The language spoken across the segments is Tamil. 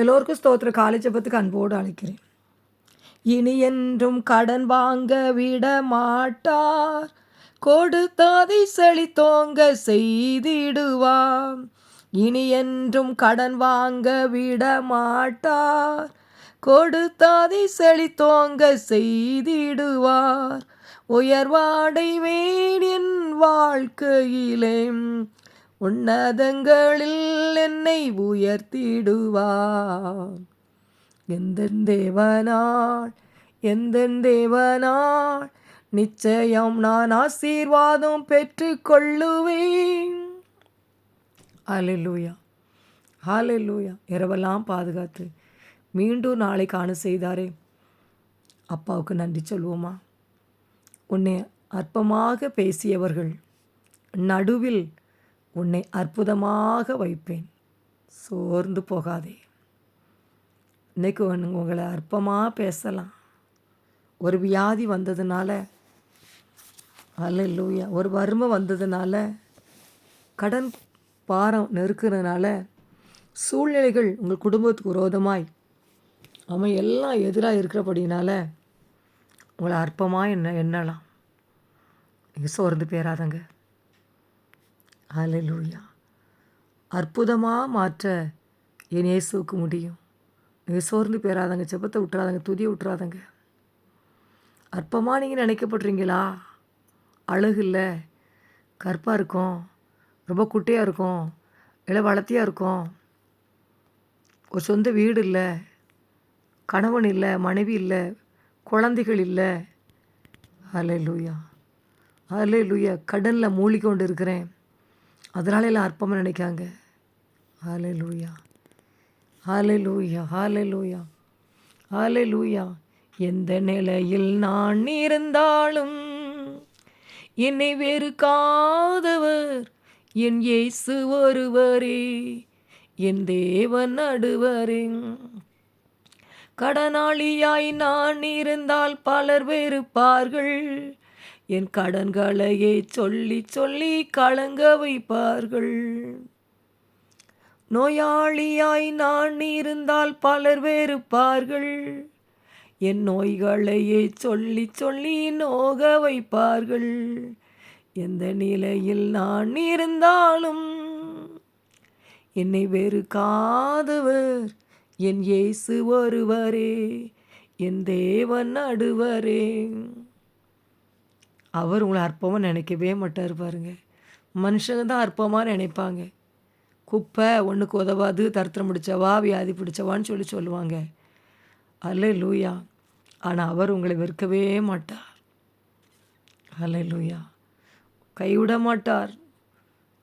எல்லோருக்கும் ஸ்தோத்திர காலை ஜெபத்துக்கு அன்போடு அழைக்கிறேன். இனி என்றும் கடன் வாங்க விட மாட்டார். கொடுத்தாதை செழித்தோங்க செய்திடுவார். இனி என்றும் கடன் வாங்க விட மாட்டார். கொடுத்தாதை செழித்தோங்க செய்திடுவார். உயர்வாடைவேன் என் வாழ்க்கையிலே உன்னதங்களில் உன்னை உயர்த்திடுவார் எந்த தேவனாள் எந்த தேவனாள் நிச்சயம் நான் ஆசீர்வாதம் பெற்றுக்கொள்ளுவேன். ஹalleluya ஹalleluya. இரவெல்லாம் பாதுகாத்து மீண்டும் நாளை காண செய்தாரே. அப்பாவுக்கு நன்றி சொல்வோமா? உன்னை அற்பமாக பேசியவர்கள் நடுவில் உன்னை அற்புதமாக வைப்பேன். சோர்ந்து போகாதே. இன்னைக்கு உங்களை அற்பமாக பேசலாம். ஒரு வியாதி வந்ததுனால அல்ல ஒரு வறுமை வந்ததுனால கடன் பாரம் நெருக்கிறதுனால சூழ்நிலைகள் உங்கள் குடும்பத்துக்கு விரோதமாய் அவன் எல்லாம் எதிராக இருக்கிறபடினால உங்களை அற்பமாக என்ன எண்ணலாம். நீங்கள் சோர்ந்து பேராதங்க ஹalleluya அற்புதமாக மாற்ற என் இயேசுவுக்கு முடியும். நீங்கள் சோர்ந்து பேராதங்க செப்பத்தை விட்டுறாதங்க துதியை விட்டுறாதங்க. அற்பமாக நீங்கள் நினைக்கப்படுறீங்களா? அழகு இல்லை. கருப்பாக இருக்கும். ரொம்ப குட்டையாக இருக்கும். இல்லை வளர்த்தியாக இருக்கும். ஒரு சொந்த வீடு இல்லை. கணவன் இல்லை மனைவி இல்லை குழந்தைகள் இல்லை. அலே லூயா அலே லூயா கடலில் மூழ்கி கொண்டு இருக்கிறேன் அதனால எல்லாம் அற்பமாக நினைக்காங்க. ஹாலலூயா ஹாலலூயா ஹாலலூயா ஹாலலூயா எந்த நிலையில் நான் இருந்தாலும் என்னை வெறுக்காதவர் என் இயேசு ஒருவரே என் தேவன் நடுவரே. கடனாளியாய் நான் இருந்தால் பலர் வெறுப்பார்கள். என் கடன்களையே சொல்லி சொல்லி கலங்க வைப்பார்கள். நோயாளியாய் நான் இருந்தால் பலர் வேறுப்பார்கள். என் நோய்களையே சொல்லி சொல்லி நோக வைப்பார்கள். எந்த நிலையில் நான் இருந்தாலும் என்னை வேறு காதவர் என் இயேசு ஒருவரே என் தேவன் நடுவரே. அவர் உங்களை அற்பமாக நினைக்கவே மாட்டார் பாருங்க. மனுஷங்க தான் அற்பமாக நினைப்பாங்க. குப்பை ஒன்றுக்கு உதவாது தருத்திரம் முடித்தவா வியாதி பிடிச்சவான்னு சொல்லி சொல்லுவாங்க. அல்ல லூயா ஆனால் அவர் உங்களை வெறுக்கவே மாட்டார். அல்ல லூயா கைவிட மாட்டார்.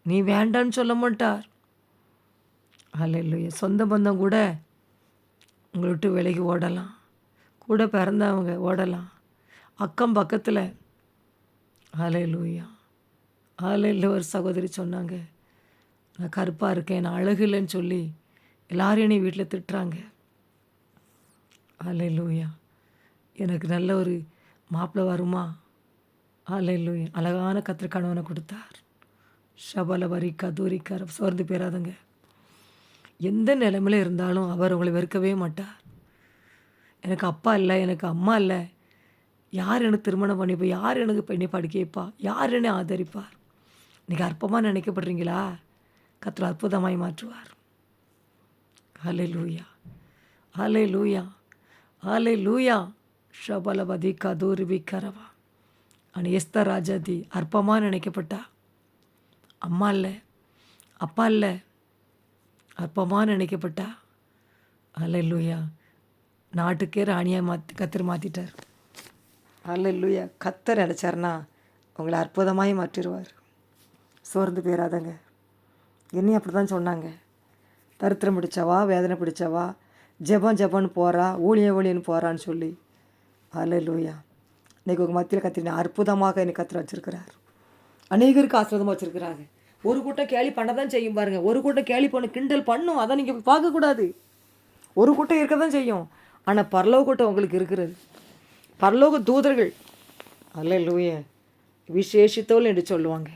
நீ வேண்டான்னு சொல்ல மாட்டார். அல்ல லூயா சொந்த பந்தம் கூட உங்களை விட்டு விலகி ஓடலாம். கூட பிறந்தவங்க ஓடலாம். அக்கம் பக்கத்தில். அலையிலூயா அலையில் ஒரு சகோதரி சொன்னாங்க. நான் கருப்பாக இருக்கேன் நான் அழகு இல்லைன்னு சொல்லி எல்லாரும் என்னை வீட்டில் திட்டுறாங்க. அலையிலூயா எனக்கு நல்ல ஒரு மாப்பிள்ளை வருமா? அலையிலூயா அழகான கத்திர கொடுத்தார். ஷபல வரி கதூரிக்கார் சோர்ந்து பேராதங்க எந்த நிலைமையில இருந்தாலும் அவர் உங்களை வெறுக்கவே மாட்டார். எனக்கு அப்பா இல்லை எனக்கு அம்மா இல்லை. யார் எனக்கு திருமணம் பண்ணிப்பா? யார் எனக்கு பெண்ணை படிக்க வைப்பா? யார் என்னை ஆதரிப்பார்? இன்றைக்கி அற்பமாக நினைக்கப்படுறீங்களா? கத்திர அற்புதமாய் மாற்றுவார். ஹலே லூயா ஹலே லூயா ஹலே லூயா ஷபலபதி கதூர்வி கரவா ஆனால் எஸ்தர் ராஜாதி அற்பமாக நினைக்கப்பட்டா. அம்மா இல்லை அப்பா இல்லை அற்பமாக நினைக்கப்பட்டா. அல்லேலூயா நாட்டுக்கே ராணியாக மாற்றி கத்தர் மாற்றிட்டார் அல்லேலூயா கத்தர் நினச்சார்னா உங்களை அற்புதமாய் மாற்றிடுவார். சோர்ந்து போயிடாதங்க என்னையும் அப்படி தான் சொன்னாங்க. தருத்திரம் பிடிச்சவா வேதனை பிடிச்சவா ஜபம் ஜெபம்னு போகிறா ஊழிய ஊழியன்னு போகிறான்னு சொல்லி. அல்லேலூயா இன்னைக்கு உங்கள் மத்தியில் கத்திரி அற்புதமாக என்னை கத்திர வச்சுருக்கிறார். அநேகருக்கு ஆசிரதமாக வச்சுருக்கிறாங்க. ஒரு கூட்டம் கேலி பண்ண தான் செய்யும் பாருங்கள் ஒரு கூட்டம் கேலி பண்ண கிண்டல் பண்ணும் அதை நீங்கள் பார்க்கக்கூடாது. ஒரு கூட்டம் இருக்க தான் செய்யும். ஆனால் பரலோக கூட்டம் உங்களுக்கு இருக்கிறது. பரலோக தூதர்கள் அல்ல லூய விசேஷித்தோல் என்று சொல்லுவாங்க.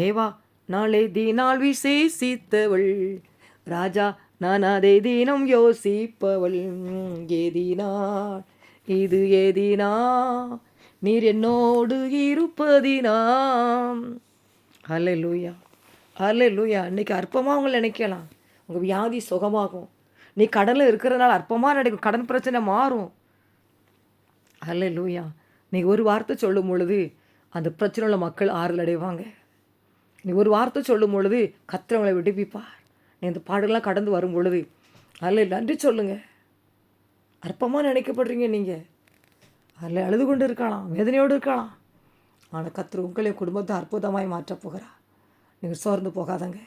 தேவா நாளை தீனால் விசேஷித்தவள். ராஜா நான் அதை தினம் யோசிப்பவள். உம், இது ஏதினா நீர் என்னோடு இருப்பதினாம். அல்ல லூயா அல்ல லூயா இன்னைக்கு அற்பமாக உங்களை நினைக்கலாம். உங்கள் வியாதி சுகமாகும். நீ கடனில் இருக்கிறதுனால அற்பமாக நினைக்கும் கடன் பிரச்சனை மாறும். அல்ல லூயா நீ ஒரு வார்த்தை சொல்லும் பொழுது அந்த பிரச்சனையுள்ள மக்கள் ஆறுதல் அடைவாங்க நீ ஒரு வார்த்தை சொல்லும் பொழுது கத்திரவங்களை விடுவிப்பார் நீ இந்த பாடுகள்லாம் கடந்து வரும் பொழுது அதில் நன்றி சொல்லுங்க. அற்பமாக நினைக்கப்படுறீங்க நீங்கள் அதில் அழுது கொண்டு இருக்கலாம் வேதனையோடு இருக்கலாம். ஆனால் கத்திர உங்களையும் குடும்பத்தை அற்புதமாய் மாற்றப் போகிறார். நீங்கள் சோர்ந்து போகாதங்க.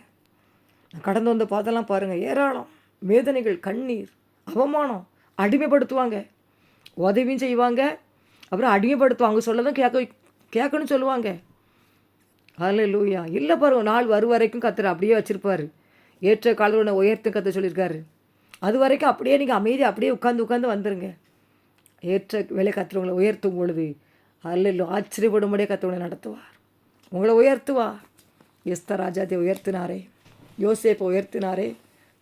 நான் கடந்து வந்த பாதெல்லாம் பாருங்கள் ஏராளம் வேதனைகள் கண்ணீர் அவமானம் அடிமைப்படுத்துவாங்க. உதவியும் செய்வாங்க. அப்புறம் அடிமைப்படுத்துவாங்க. சொல்லதான் கேட்க கேட்கணும்னு சொல்லுவாங்க. அதில் லூயா இல்லை பாருங்க நாள் வரும் வரைக்கும் கத்துற அப்படியே வச்சுருப்பாரு. ஏற்ற காலத்தோட உயர்த்து கத்த சொல்லியிருக்காரு. அது வரைக்கும் அப்படியே நீங்கள் அமைதி அப்படியே உட்காந்து உட்காந்து வந்துடுங்க ஏற்ற வேலை கத்துறவங்களை உயர்த்தும் பொழுது அல்ல ஆச்சரியப்படும்படியே கத்துவங்களை நடத்துவார். உங்களை உயர்த்துவார். எஸ்தர் ராஜாத்தை உயர்த்தினாரே. யோசேப்பை உயர்த்தினாரே.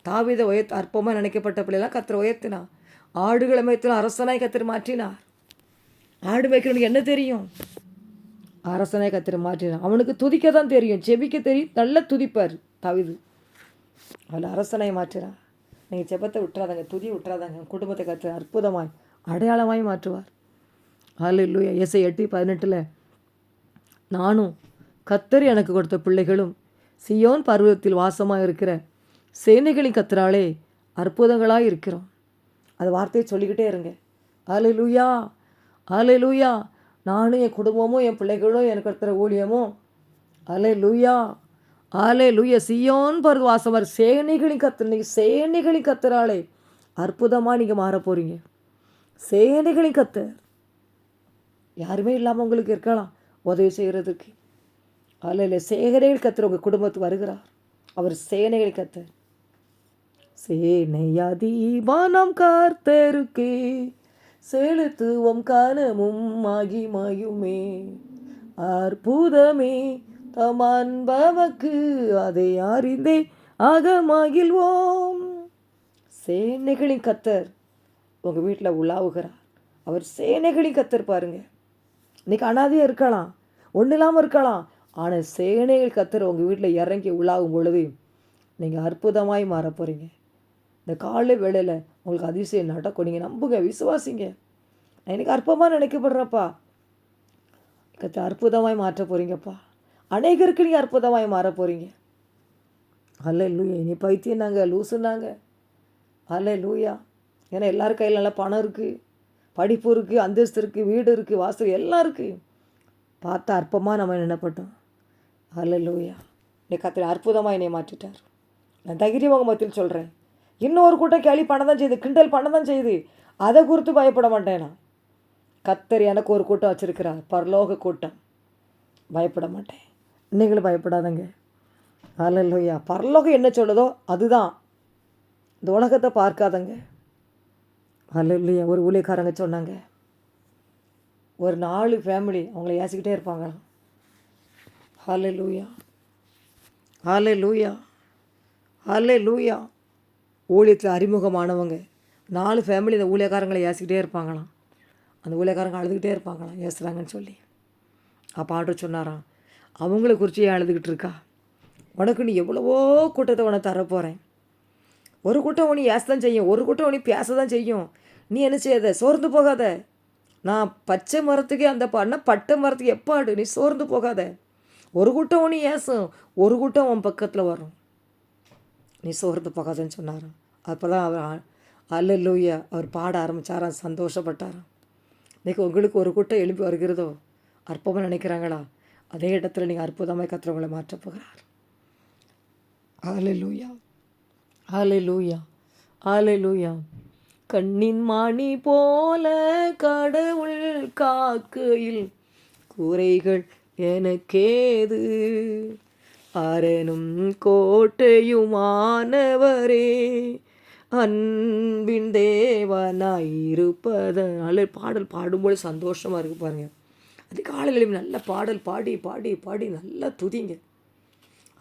தாவித உயர்த்து அற்பமாக நினைக்கப்பட்ட பிள்ளைலாம் கத்திர உயர்த்தினார். ஆடுகளை மேய்த்தலாம் அரசனாய் கத்திர மாற்றினார். ஆடு மேய்க்கிறவனுக்கு என்ன தெரியும்? அரசனை கத்திர மாற்றினார் அவனுக்கு துதிக்க தான் தெரியும். செபிக்க தெரியும். நல்லா துதிப்பார். தவிது. அவள் அரசனை மாற்றினார் நீங்கள் செபத்தை விட்டுறாதாங்க. துதி விட்டுறாதாங்க. குடும்பத்தை கத்திர அற்புதமாய் அடையாளமாய் மாற்றுவார். அதில் இல்லையா எஸ்ஐ எட்டு பதினெட்டில் நானும் கத்தர் எனக்கு கொடுத்த பிள்ளைகளும் சியோன் பருவத்தில் வாசமாக இருக்கிற சேனைகளின் கத்தராலே அற்புதங்களாக இருக்கிறோம். அது வார்த்தையை சொல்லிக்கிட்டே இருங்க. ஆலை லூயா ஆலை லூயா நானும் என் குடும்பமும் என் பிள்ளைகளும் எனக்கு கொடுத்துற ஊழியமும். அலே லூயா ஆலே லூயா சியோன் பருது வாசமாக இருக்கு. சேனைகளின் கத்து சேனைகளின் கத்தராலே அற்புதமாக நீங்கள் மாற போகிறீங்க சேனைகளின் கத்து யாருமே இல்லாமல் உங்களுக்கு இருக்கலாம் உதவி செய்கிறதுக்கு அதில் சேகரைகள் கத்துற உங்கள் குடும்பத்துக்கு வருகிறார். அவர் சேனைகள் கத்தர் சேனையாதீபானம் கார்த்தருக்கு. செலுத்துவோம் கனமும் மகிமையுமே அற்புதமே தம் அன்பவக்கு அதை அறிந்தே அகமகிழ்வோம். சேனைகளின் கத்தர் உங்கள் வீட்டில் உலாவுகிறார். அவர் சேனைகளின் கத்தர் பாருங்க. இன்னைக்கு அனாதையாக இருக்கலாம் ஒன்றும் இல்லாமல் இருக்கலாம் ஆனால் சேனைகள் கத்தர் உங்கள் வீட்டில் இறங்கி உலாவும் பொழுது நீங்கள் அற்புதமாய் மாற போகிறீங்க இந்த காலை வேளையில் உங்களுக்கு அதிசயம் நடக்கும் நீங்கள் நம்புங்க விசுவாசிங்க. எனக்கு அற்பமாக நினைக்கப்படுறப்பா. கற்று அற்புதமாய் மாற்ற போகிறீங்கப்பா அநேகருக்கு நீங்கள் அற்புதமாய் மாற போகிறீங்க அல்ல லூயா நீ பைத்தியம்னாங்க லூசுனாங்க அல்ல லூயா ஏன்னா எல்லார் கையில் நல்லா பணம் இருக்குது படிப்பு இருக்குது அந்தஸ்து இருக்குது வீடு இருக்குது வாசல் எல்லாம் இருக்குது பார்த்தா அற்பமாக நம்ம நினைப்பட்டோம். அல்ல லூயா நீ கத்திர அற்புதமாக என்னை மாற்றிட்டார். நான் தைரியமாக மத்தியில் சொல்கிறேன் இன்னொரு கூட்டம் கேள்வி பண்ண தான் செய்யுது கிண்டல் பண்ண தான் செய்யுது. அதை குறித்து பயப்பட மாட்டேன்? நான் கத்தர் எனக்கு ஒரு கூட்டம் வச்சுருக்கிறார் பரலோக கூட்டம். பயப்பட மாட்டேன். நீங்களும் பயப்படாதங்க. அல்லையா பரலோகம் என்ன சொல்லுதோ அதுதான். இந்த உலகத்தை பார்க்காதங்க. அல்லையா ஒரு ஊழியக்காரங்க சொன்னாங்க. ஒரு நாலு ஃபேமிலி அவங்கள ஏசிக்கிட்டே இருப்பாங்களாம். ஹாலே லூயா ஹாலே லூயா ஹாலே லூயா ஊழியத்தில் அறிமுகமானவங்க. நாலு ஃபேமிலி இந்த ஊழியக்காரங்களை ஏசிக்கிட்டே இருப்பாங்களாம். அந்த ஊழியக்காரங்க அழுதுகிட்டே இருப்பாங்களாம். ஏசுகிறாங்கன்னு சொல்லி. அப்போ ஆர்டர் சொன்னாராம் அவங்கள குறித்து ஏன் அழுதுகிட்டு இருக்கா? உனக்கு நீ எவ்வளவோ கூட்டத்தை உனக்கு தரப்போகிறேன் ஒரு கூட்டம் உனி ஏச தான் செய்யும். ஒரு கூட்டம் உனி பேச தான் செய்யும். நீ என்ன செய்யாத? சோர்ந்து போகாத. நான் பச்சை மரத்துக்கே அந்த பாடினா பட்டை மரத்துக்கு எப்பாடு நீ சோர்ந்து போகாத. ஒரு கூட்டம் உனி ஏசும். ஒரு கூட்டம் உன் பக்கத்தில் வரும். நீ சோர்ந்து போகாதன்னு சொன்னாராம். அப்போதான் அவர் அல்லூயா அவர் பாட ஆரம்பித்தாராம் சந்தோஷப்பட்டாராம். இன்றைக்கி உங்களுக்கு ஒரு கூட்டம் எழுப்பி வருகிறதோ அற்பமாக நினைக்கிறாங்களா? அதே இடத்துல நீங்கள் அற்புதமாக கத்துறவங்களை மாற்றப் போகிறார். லூயா ஆலை லூயா கண்ணின் மணி போல கடவுள் காக்கையில் கூரைகள் எனக்கேது? அரணும் கோட்டையுமானவரே அன்பின் தேவனாயிருப்பதனால பாடல் பாடும்போது சந்தோஷமாக இருக்கு பாருங்க. அது காலையில் நல்ல பாடல் பாடி பாடி பாடி நல்லா துதிங்க.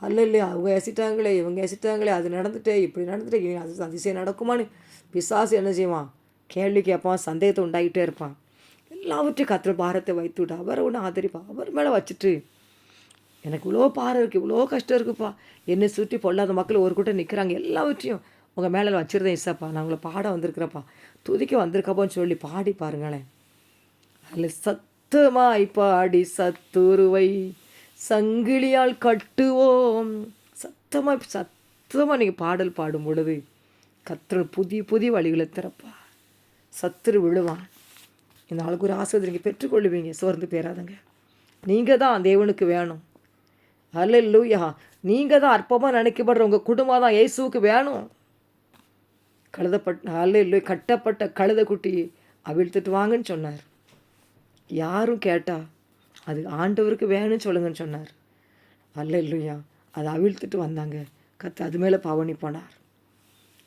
அல்ல இல்லை அவங்க ஏசிட்டாங்களே இவங்க எசிட்டாங்களே அது நடந்துட்டே இப்படி நடந்துட்டே அது அதிசயம் நடக்குமான்னு பிசாசு என்ன செய்வான்? கேள்வி கேட்பான் சந்தேகத்தை உண்டாகிட்டே இருப்பான். எல்லாவற்றையும் கத்திர பாரத்தை வைத்து விட்டு அவரை ஒன்று ஆதரிப்பான் அவர் மேலே வச்சுட்டு எனக்கு இவ்வளோ பாரம் இருக்குது இவ்வளோ கஷ்டம் இருக்குப்பா. என்னை சுற்றி பொல்லாத மக்கள் ஒரு கூட்டம் நிற்கிறாங்க எல்லாவற்றையும் உங்கள் மேலே வச்சுருந்தேன் இசப்பா. நான் உங்களை பாட வந்திருக்கிறப்பா. துதிக்க வந்திருக்கப்போன்னு சொல்லி பாடி பாருங்களேன். அதில் சத்தமாய் பாடி சத்துருவை சங்கிலியால் கட்டுவோம். சத்தமாக சத்தமாக நீங்கள் பாடல் பாடும் பொழுது கத்திர புதிய புதிய வழிகளை திறப்பா. சத்துரு விழுவான். இந்த ஆளுக்கு ஒரு ஆசிரியர் நீங்கள் பெற்றுக்கொள்ளுவீங்க. சோர்ந்து பேராதங்க நீங்கள் தான் தேவனுக்கு வேணும். அல்லூயா நீங்கள் தான் அற்பமாக நினைக்கப்படுற உங்கள் குடும்பம் தான் இயேசுவுக்கு வேணும். கழுதப்பட்ட அல்ல கட்டப்பட்ட கழுத குட்டி அவிழ்த்துட்டு வாங்கன்னு சொன்னார். யாரும் கேட்டா அது ஆண்டவருக்கு வேணும்னு சொல்லுங்கன்னு சொன்னார். அல்ல இல்லையா அதை அவிழ்த்துட்டு வந்தாங்க. கத்து அது மேலே பவனி போனார்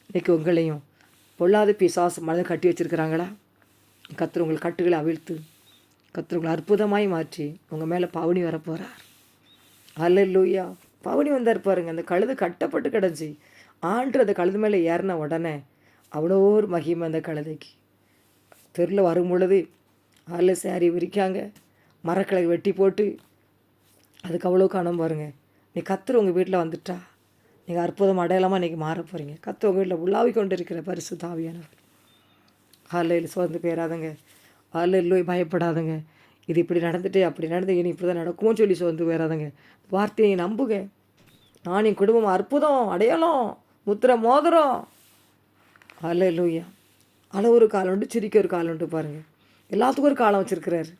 இன்றைக்கி உங்களையும் பொல்லாத பிசாசு மனதை கட்டி வச்சுருக்கிறாங்களா? கத்துரு உங்கள் கட்டுகளை அவிழ்த்து கத்துரு உங்களை அற்புதமாய் மாற்றி உங்கள் மேலே பவனி வர போகிறார் அல்ல இல்லையா பவனி வந்தார் பாருங்க அந்த கழுது கட்டப்பட்டு கிடஞ்சி ஆண்டு அந்த கழுது மேலே ஏறின உடனே அவ்வளோ ஒரு மகிமை அந்த கழுதைக்கு. தெருவில் வரும் பொழுது அதில் சேரீ விரிக்காங்க மரக்கிளை வெட்டி போட்டு அதுக்கு அவ்வளோ காணும் பாருங்க. நீ கத்துரு உங்கள் வீட்டில் வந்துட்டா நீங்கள் அற்புதம் அடையாளமாக இன்றைக்கி மாற போகிறீங்க கத்து உங்கள் வீட்டில் உள்ளாவி கொண்டு இருக்கிற பரிசு தாவியானவர் ஆலையில் சோர்ந்து போயிடாதங்க ஹாலையில் பயப்படாதங்க. இது இப்படி நடந்துட்டு அப்படி நடந்து இனி இப்படி தான் நடக்குமோ சொல்லி சோர்ந்து போயிடாதங்க வார்த்தையை நம்புங்க. நான் என் குடும்பம் அற்புதம் அடையாளம். முத்திர மோதிரம். அல்ல லூயா அள ஒரு காலம் உண்டு சிரிக்க ஒரு காலம் உண்டு பாருங்கள் எல்லாத்துக்கும் ஒரு காலம் வச்சுருக்கிறாரு.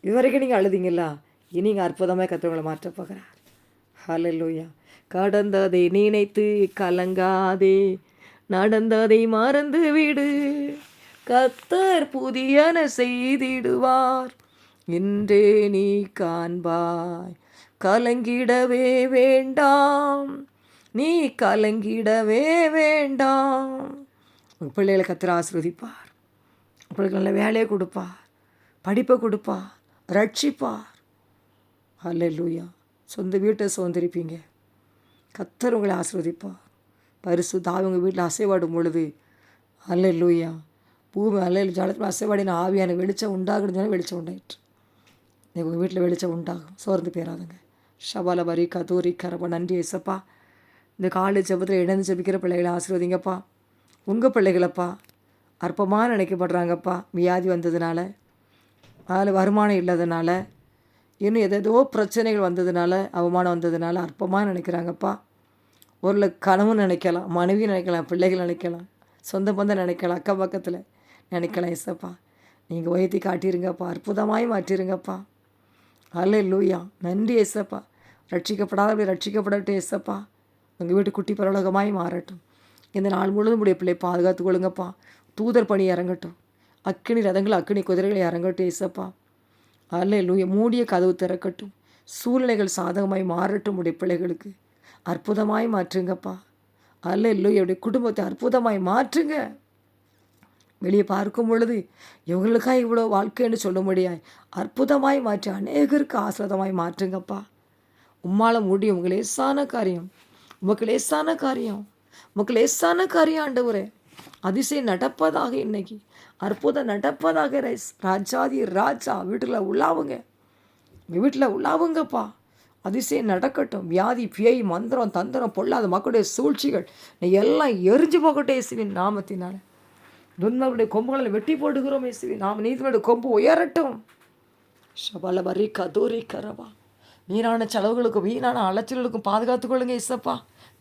இது வரைக்கும் நீங்கள் அழுதிங்களா இனி நீங்கள் அற்புதமாக கற்றுவங்களை மாற்ற போகிறார். ஹலோ லூயா கடந்ததை நினைத்து கலங்காதே. நடந்ததை மறந்து விடு. கத்தர் புதியன செய்திடுவார். இன்றே நீ காண்பாய். கலங்கிடவே வேண்டாம். நீ கலங்கிடவே வேண்டாம். உங்கள் பிள்ளைகளை கத்திர ஆசிர்வதிப்பார். உங்களுக்கு நல்ல வேலையை கொடுப்பார். படிப்பை கொடுப்பார். ரட்சிப்பார். அல்ல லூயா சொந்த வீட்டை சுதந்திரிப்பீங்க. கத்தர் உங்களை ஆசிர்வதிப்பார். பரிசு தாவி உங்கள் வீட்டில் அசைவாடும் பொழுது அல்ல லூயா பூமி அல்ல ஜலத்தில் அசைவாடின ஆவியான வெளிச்சம் உண்டாகுன்னு வெளிச்சம் உண்டாயிற்று. நீங்கள் உங்கள் வீட்டில் வெளிச்சம் உண்டாகும். சோர்ந்து போயிடாதுங்க ஷபால பரி கதூரி கரப்பா நன்றி இசப்பா இந்த காலை ஜபத்தில் இணைந்து ஜபிக்கிற பிள்ளைகளை ஆசீர்வதிங்கப்பா. உங்கள் பிள்ளைகளப்பா. அற்பமாக நினைக்கப்படுறாங்கப்பா. வியாதி வந்ததுனால. அதில் வருமானம் இல்லாதனால. இன்னும் எதேதோ பிரச்சனைகள் வந்ததுனால அவமானம் வந்ததுனால அற்பமாக நினைக்கிறாங்கப்பா. ஒரு கனவும் நினைக்கலாம் மனைவி நினைக்கலாம் பிள்ளைகள் நினைக்கலாம் சொந்த பந்தம் நினைக்கலாம் அக்கம் பக்கத்தில் நினைக்கலாம் எஸ்ஸப்பா நீங்கள் உயர்த்தி காட்டிருங்கப்பா. அற்புதமாய் மாற்றிருங்கப்பா. அல்ல லூயா நன்றி எஸ்ஸப்பா ரட்சிக்கப்படாத அப்படி ரட்சிக்கப்படட்டும் எஸ்ஸப்பா உங்கள் வீட்டு குட்டி பரலோகமாய் மாறட்டும். இந்த நாள் முழுவதும் உடைய பிள்ளை பாதுகாத்து கொள்ளுங்கப்பா. தூதர் பணி இறங்கட்டும். அக்கினி ரதங்கள் அக்கினி குதிரைகளை இறங்கட்டும் ஏசப்பா அல்ல லூய மூடிய கதவு திறக்கட்டும். சூழ்நிலைகள் சாதகமாய் மாறட்டும் உடைய பிள்ளைகளுக்கு. அற்புதமாய் மாற்றுங்கப்பா. அல்ல லூய குடும்பத்தை அற்புதமாய் மாற்றுங்க. வெளியே பார்க்கும் பொழுது இவங்களுக்காக இவ்வளோ வாழ்க்கைன்னு சொல்ல முடியாது அற்புதமாய் மாற்றி அநேகருக்கு ஆசிரதமாய் மாற்றுங்கப்பா. உம்மால முடியும் லேசான காரியம். உமக்கு லேசான காரியம். உமக்கு லேசான காரியம் ஆண்டவரே. அதிசயம் நடப்பதாக இன்னைக்கு. அற்புதம் நடப்பதாக ரைஸ் ராஜாதி ராஜா வீட்டில் உள்ளாவுங்க. வீட்டில் உள்ளாவுங்கப்பா. அதிசயம் நடக்கட்டும். வியாதி பியை மந்திரம் தந்திரம் பொல்லாத மக்களுடைய சூழ்ச்சிகள் நீ எல்லாம் எரிஞ்சு போகட்டும் இயேசுவின் நாமத்தினால. துன்மர்களுடைய கொம்புகளை வெட்டி போடுகிறோம் இயேசுவி நாம். நீதிமன்ற கொம்பு உயரட்டும். ஷபல வரி கதூரி கரவா வீணான செலவுகளுக்கும் வீணான அலைச்சல்களுக்கும் பாதுகாத்துக்கொள்ளுங்க இசப்பா.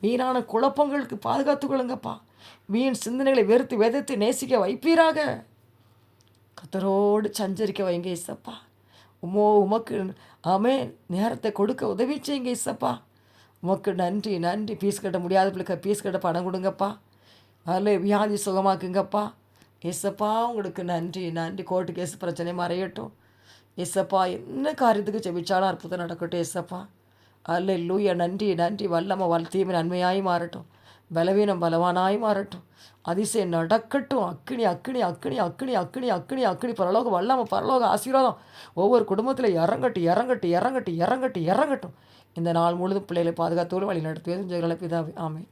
வீணான குழப்பங்களுக்கு பாதுகாத்துக்கொள்ளுங்கப்பா வீண் சிந்தனைகளை வெறுத்து விதைத்து நேசிக்க வைப்பீராக. கத்தரோடு சஞ்சரிக்க வைங்க இசப்பா. உமோ உமக்கு ஆமே நேரத்தை கொடுக்க உதவி செய்யுங்க இசப்பா. உமக்கு நன்றி நன்றி. ஃபீஸ் கட்ட முடியாத பிள்ளைக்கு ஃபீஸ் கட்ட பணம் கொடுங்கப்பா. அதில் வியாதி சுகமாக்குங்கப்பா. ஏசப்பா உங்களுக்கு நன்றி நன்றி. கோர்ட்டு கேஸ் பிரச்சனை மறையட்டும். ஏசப்பா என்ன காரியத்துக்கு செபிச்சாலும் அற்புதம் நடக்கட்டும் ஏசப்பா. அல்ல லூய நன்றி நன்றி. வல்லம வல் தீமை நன்மையாய் மாறட்டும். பலவீனம் பலவானாய் மாறட்டும். அதிசயம் நடக்கட்டும். அக்கினி அக்கினி அக்கினி அக்கினி அக்கினி அக்கினி அக்கினி பரலோகம் வல்லாம பரலோக ஆசீர்வாதம். ஒவ்வொரு குடும்பத்தில் இறங்கட்டும் இறங்கட்டும் இறங்கட்டும் இறங்கட்டும் இறங்கட்டும். இந்த நாள் முழுதும் பிள்ளைகளை பாதுகாத்தோடு வழி நடத்துவது ஜெயலலிதா பிதாவே ஆமை